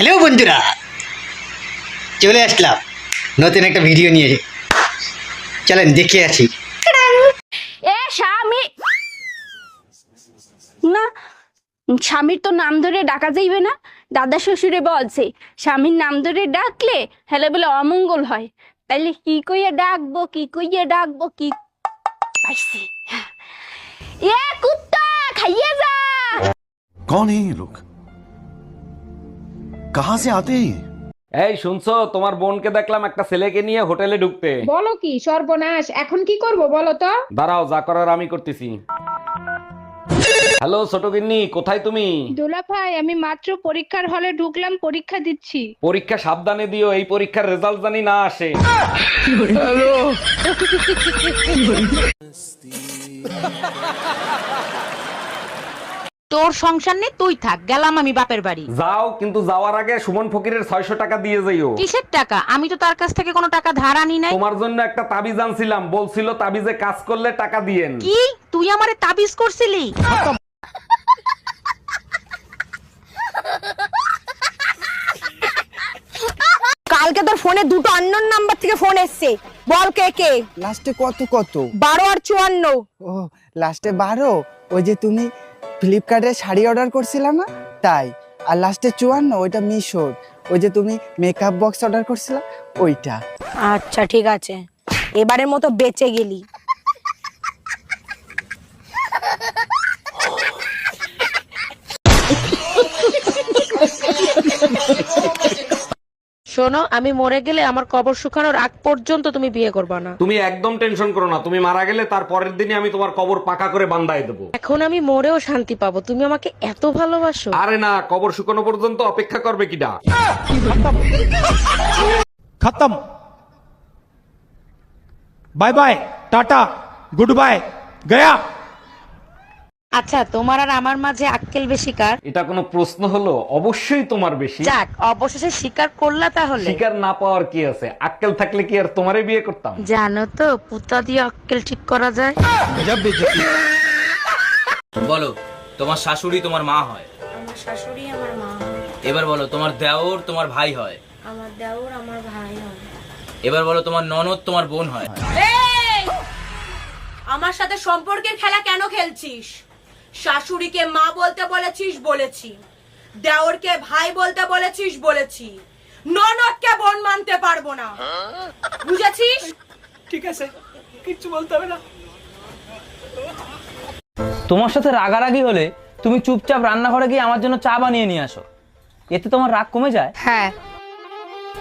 Hello বন্ধুরা চলে আসলাম। নতুন একটা ভিডিও নিয়ে। চলেন দেখে আছি না স্বামীর তো নাম ধরে ডাকা যাইবে না। দাদা শ্বশুরে বলছে স্বামীর নাম ধরে ডাকলে হ্যালো বলে অমঙ্গল হয়। তাইলে কি কইয়া ডাকবো কি কইয়া ডাকবো কি কুত্তা খাইয়ে যা! কোন লোক? कहां से आते हैं ये? এই শুনছো তোমার বোনকে দেখলাম একটা ছেলেকে নিয়ে হোটেলে ঢুকতে বলো কি সর্বনাশ এখন কি করব বলো তো দাঁড়াও যা করার আমি করতেছি হ্যালো ছোট গিন্নি কোথায় তুমি দোলা ভাই আমি মাত্র পরীক্ষার হলে ঢুকলাম পরীক্ষা দিচ্ছি পরীক্ষা সাবধানে দিও এই পরীক্ষার রেজাল্ট জানি না আসে তোর সংসার নেই তুই থাক গেলাম আমি বাপের বাড়ি। যাও কিন্তু যাওয়ার আগে সুমন ফকিরের ছয়শো টাকা দিয়ে যাইও। কিসের টাকা? আমি তো তার কাছ থেকে কোনো টাকা ধার আনি নাই। তোমার জন্য একটা তাবিজ আনছিলাম বলছিল তাবিজে কাজ করলে টাকা দিয়েন। কি? তুই আমারে তাবিজ করছিলি? কালকে তোর ফোনে দুটো আননোন নাম্বার থেকে ফোন এসছে। বল কে কে? লাস্টে কত কত? বারো আর চুয়ান্ন। ও লাস্টে বারো? ওই যে তুমি ফ্লিপকার্টে শাড়ি অর্ডার করছিলাম না? তাই। আর লাস্টে চুয়ান্ন, ওইটা মিশোর। ওই যে তুমি মেকআপ বক্স অর্ডার করছিলা, ওইটা। আচ্ছা ঠিক আছে। এবারের মতো বেঁচে গেলি। শোনো আমি মরে গেলে আমার কবর শুকানোর আগ পর্যন্ত তুমি বিয়ে করবা না। তুমি একদম টেনশন করো না তুমি মারা গেলে তার পরের দিনই আমি তোমার কবর পাকা করে বান্দায় দেবো। এখন আমি মরেও শান্তি পাবো তুমি আমাকে এত ভালোবাসো। আরে না কবর শুকানো পর্যন্ত অপেক্ষা করবে কিডা খতম। Bye bye tata good bye গয়া। আচ্ছা তোমার আর আমার মাঝে আক্কেল বেশি কার? এটা কোনো প্রশ্ন হলো? অবশ্যই তোমার বেশি। যাক অবশেষে স্বীকার করলা তাহলে। শিকার না পাওয়ার কি আছে? আক্কেল থাকলে কি আর তোমারে বিয়ে করতাম? জানো তো পুতা দিয়ে আক্কেল ঠিক করা যায়। বলো তোমার শাশুড়ি তোমার মা হয়? আমার শাশুড়ি আমার মা এবার বলো তোমার দেওর তোমার ভাই হয়? আমার দেওর আমার ভাই হয়। এবার বলো তোমার ননদ তোমার বোন হয়? আমার সাথে সম্পর্কের খেলা কেন খেলছিস? শাশুড়িকে মা বলতে বলেছিস বলেছি। দেওরকে ভাই বলতে বলেছিস বলেছি। ননদকে বোন মানতে পারব না। বুঝেছিস? ঠিক আছে কিচ্ছু বলতে হবে না। তোমার সাথে রাগারাগি হলে তুমি চুপচাপ রান্নাঘরে গিয়ে আমার জন্য চা বানিয়ে নিয়ে আসো। এতে তোমার রাগ কমে যায়? হ্যাঁ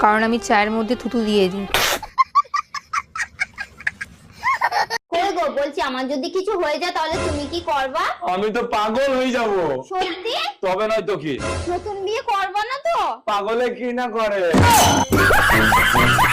কারণ আমি চায়ের মধ্যে থুতু দিয়ে দিই। বলছি আমার যদি কিছু হয়ে যায় তাহলে তুমি কি করবা? আমি তো পাগল হয়ে যাব। সত্যি? তবে নয় তো কি? নতুন বিয়ে করবা না তো? পাগলে কি না করে?